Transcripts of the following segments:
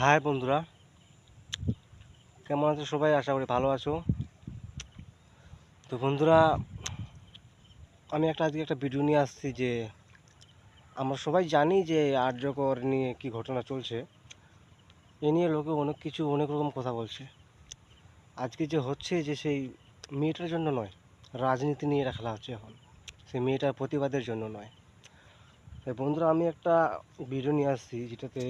High বন্ধুরা। কেমন আছো সবাই? আশা করি ভালো আছো। তো বন্ধুরা, আমি একটা আজকে একটা ভিডিও নিয়ে আসছি যে, আমরা সবাই জানি যে আর্যকর নিয়ে কি ঘটনা চলছে। এ নিয়ে লোকে অনেক কিছু, অনেক রকম কথা বলছে। আজকে যে হচ্ছে যে সেই মেয়েটার জন্য নয়, রাজনীতি নিয়ে এটা খেলা হচ্ছে এখন। সেই মেয়েটার প্রতিবাদের জন্য নয়। তাই বন্ধুরা, আমি একটা ভিডিও নিয়ে আসছি যেটাতে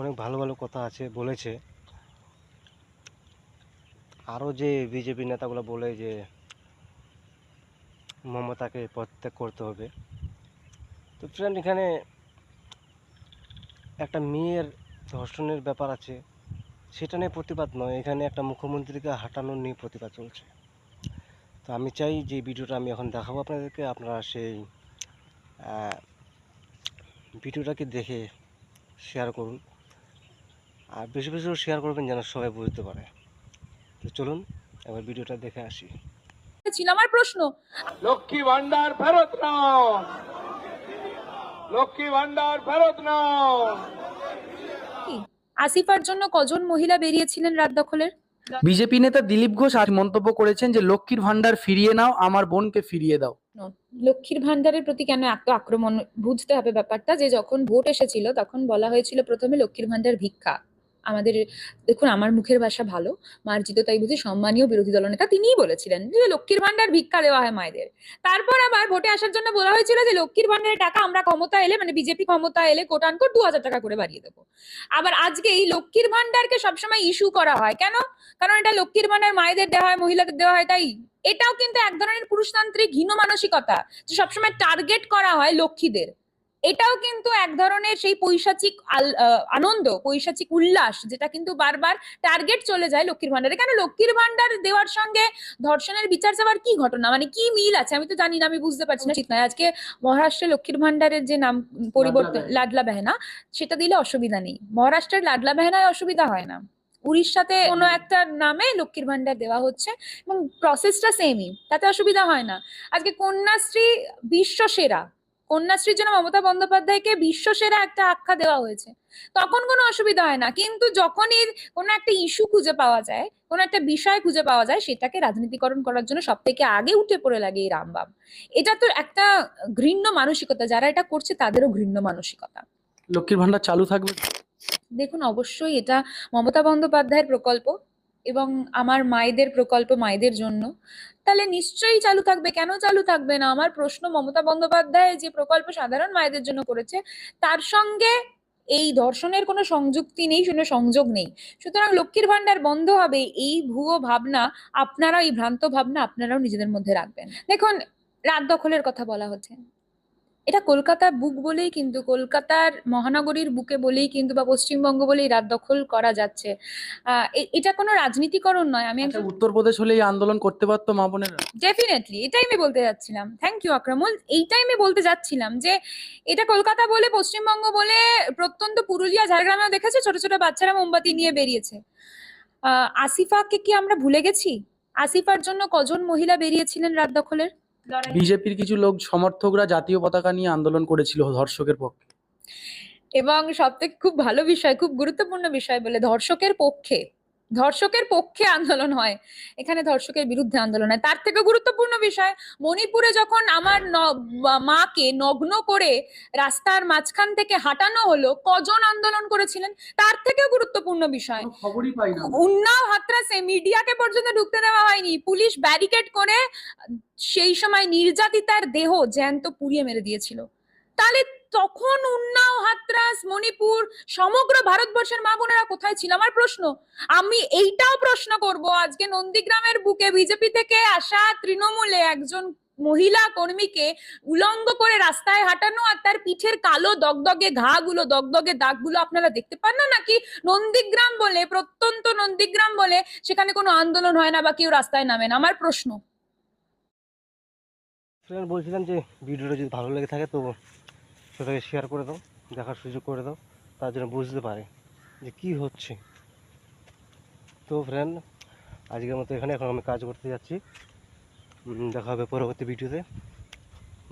অনেক ভালো ভালো কথা আছে, বলেছে। আরও যে বিজেপি নেতাগুলো বলে যে মমতাকে পদত্যাগ করতে হবে। তো ফ্রেন্ড এখানে একটা মেয়ের ধর্ষণের ব্যাপার আছে, সেটা নিয়ে প্রতিবাদ নয়। এখানে একটা মুখ্যমন্ত্রীকে হাঁটানোর নিয়ে প্রতিবাদ চলছে। তো আমি চাই যে ভিডিওটা আমি এখন দেখাবো আপনাদেরকে, আপনারা সেই ভিডিওটাকে দেখে শেয়ার করুন। আর বেশি বেশি শেয়ার করবেন যেন সবাই বুঝতে পারে। তো চলুন এবার ভিডিওটা দেখে আসি। ছিল আমার প্রশ্ন। লক্ষ্মী ভান্ডার ফেরত নাও। লক্ষ্মী ভান্ডার ফেরত নাও। আসিফার জন্য কজন মহিলা বেরিয়েছিলেন রাত দখলের? বিজেপি নেতা দিলীপ ঘোষ আজ মন্তব্য করেছেন যে লক্ষ্মীর ভান্ডার ফিরিয়ে নাও আমার বোনকে ফিরিয়ে দাও। লক্ষ্মীর ভান্ডারের প্রতি কেন এত আক্রমণ? বুঝতে হবে ব্যাপারটা যে যখন ভোট এসেছিল তখন বলা হয়েছিল প্রথমে লক্ষ্মীর ভান্ডার ভিক্ষা। আমাদের, দেখুন আমার মুখের ভাষা ভালো মার্জিত তাই বুঝি সম্মানীয় বিরোধী দলনেতা তিনিই বলেছিলেন যে লক্ষ্মীর ভান্ডার ভিক্ষা দেওয়া হয় মায়েদের। তারপর আবার ভোটে আসার জন্য বলা হয়েছিল যে লক্ষ্মীর ভান্ডারের টাকা আমরা ক্ষমতা এলে মানে বিজেপি ক্ষমতা এলে কোটান কোট দু হাজার টাকা করে বাড়িয়ে দেবো। আবার আজকে এই লক্ষ্মীর ভান্ডারকে সবসময় ইস্যু করা হয়। কেন? কারণ এটা লক্ষ্মীর ভান্ডার মায়েদের দেওয়া হয়, মহিলাদের দেওয়া হয়, তাই এটাও কিন্তু এক ধরনের পুরুষতান্ত্রিক হীন মানসিকতা যে সবসময় টার্গেট করা হয় লক্ষ্মীদের। এটাও কিন্তু এক ধরনের সেই পৈশাচিক আনন্দ পৈশাচিক উল্লাস যেটা কিন্তু বারবার টার্গেট চলে যায় লক্ষ্মীর ভান্ডারে কেন? লক্ষ্মীর ভান্ডার দেওয়ার সঙ্গে ধর্ষণের বিচার চাওয়ার কি ঘটনা? মানে কি মিল আছে? আমি তো জানি না আমি বুঝতে পারছি না। ঠিক নয়। আজকে মহারাষ্ট্রে লক্ষ্মীর ভান্ডারের যে নাম পরিবর্তন লাডলা বেহেনা। সেটা দিলে অসুবিধা নেই। মহারাষ্ট্রের লাডলা বেহেনায় অসুবিধা হয় না। উড়িষ্যাতে কোনো একটা নামে লক্ষ্মীর ভান্ডার দেওয়া হচ্ছে এবং প্রসেসটা সেমই তাতে অসুবিধা হয় না। আজকে কন্যাশ্রী বিশ্ব সেরা কন্যাশ্রীর জন্য মমতা বন্দ্যোপাধ্যায়কে বিশ্ব সেরা একটা আখ্যা দেওয়া হয়েছে। তখন কোনো অসুবিধা হয় না কিন্তু যখনই কোনো একটা ইস্যু খুঁজে পাওয়া যায় কোনো একটা বিষয় খুঁজে পাওয়া যায় সেটাকে রাজনীতিকরণ করার জন্য সব থেকে আগে উঠে পড়ে লাগে এই রামবাম এটা তো একটা ঘৃণ্য মানসিকতা যারা এটা করছে তাদেরও ঘৃণ্য মানসিকতা। লক্ষ্মীর ভান্ডার চালু থাকবে? দেখুন অবশ্যই এটা মমতা বন্দ্যোপাধ্যায়ের প্রকল্প। এবং আমার মায়েদের প্রকল্প মায়েদের জন্য, তাহলে নিশ্চয়ই চালু থাকবে। কেন চালু থাকবে না? আমার প্রশ্ন মমতা বন্দ্যোপাধ্যায় যে প্রকল্প সাধারণ মায়েদের জন্য করেছে, তার সঙ্গে এই ধর্ষণের কোনো সংযুক্তি নেই, কোনো সংযোগ নেই। সুতরাং লক্ষ্মীর ভান্ডার বন্ধ হবে, এই ভুয়ো ভাবনা আপনারা এই ভ্রান্ত ভাবনা আপনারাও নিজেদের মধ্যে রাখবেন। দেখুন, রাত দখলের কথা বলা হচ্ছে। এটা কলকাতার বুক বলেই কিন্তু কলকাতার মহানগরীর বুকে বলেই কিন্তু বা পশ্চিমবঙ্গ বলেই রাত দখল করা যাচ্ছে। এটা কোনো রাজনীতিকরণ নয় আমি আচ্ছা, একজন উত্তরপ্রদেশ হলে এই আন্দোলন করতে পারতো মা বোনেরা? ডেফিনেটলি এটাই আমি বলতে যাচ্ছিলাম। থ্যাংক ইউ আকরামুল এইটাই আমি বলতে যাচ্ছিলাম যে এটা কলকাতা বলে পশ্চিমবঙ্গ বলে প্রত্যন্ত পুরুলিয়া ঝাড়গ্রামেও দেখেছে? ছোট ছোট বাচ্চারা মোমবাতি নিয়ে বেরিয়েছে। আহ, আসিফাকে কি আমরা ভুলে গেছি? আসিফার জন্য কজন মহিলা বেরিয়েছিলেন রাত দখলের? বিজেপির কিছু লোক সমর্থকরা জাতীয় পতাকা নিয়ে আন্দোলন করেছিল ধর্ষকের পক্ষে। এবং সবথেকে খুব ভালো বিষয় খুব গুরুত্বপূর্ণ বিষয় বলে ধর্ষকের পক্ষে ধর্ষকের পক্ষে আন্দোলন হয়। এখানে ধর্ষকের বিরুদ্ধে আন্দোলন হয়। তার থেকে গুরুত্বপূর্ণ বিষয় মণিপুরে যখন আমার মাকে নগ্ন করে রাস্তার মাঝখান থেকে হাঁটানো হলো কজন আন্দোলন করেছিলেন? তার থেকেও গুরুত্বপূর্ণ বিষয়। উন্নাও হাতরাসে মিডিয়াকে পর্যন্ত ঢুকতে দেওয়া হয়নি। পুলিশ ব্যারিকেড করে সেই সময় নির্যাতিতার দেহ জ্যান্ত পুড়িয়ে মেরে দিয়েছিল। তাহলে তখন উন্নাও, হাতরাস, মণিপুর, সমগ্র ভারতবর্ষের মা বোনেরা কোথায় ছিল? আমার প্রশ্ন। আমি এইটাও প্রশ্ন করব, আজকে নন্দীগ্রামের বুকে বিজেপি থেকে আসা তৃণমূলে একজন মহিলা কর্মীকে উলঙ্গ করে রাস্তায় হাঁটানো আর তার পিঠের কালো দগদগে ঘাগুলো, দগদগে দাগগুলো আপনারা দেখতে পান না? নাকি নন্দীগ্রাম বলে, প্রত্যন্ত নন্দীগ্রাম বলে সেখানে কোনো আন্দোলন হয় না বা কেউ রাস্তায় নামে না? আমার প্রশ্ন। ফ্রেন্ড বলছিলাম যে ভিডিওটা যদি ভালো লেগে থাকে তো সেটাকে শেয়ার করে দাও, দেখার সুযোগ করে দাও, তার জন্য বুঝতে পারে যে কি হচ্ছে। তো ফ্রেন্ড আজকের মতো এখানে, এখন আমি কাজ করতে যাচ্ছি। দেখা হবে পরবর্তী ভিডিওতে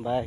বাই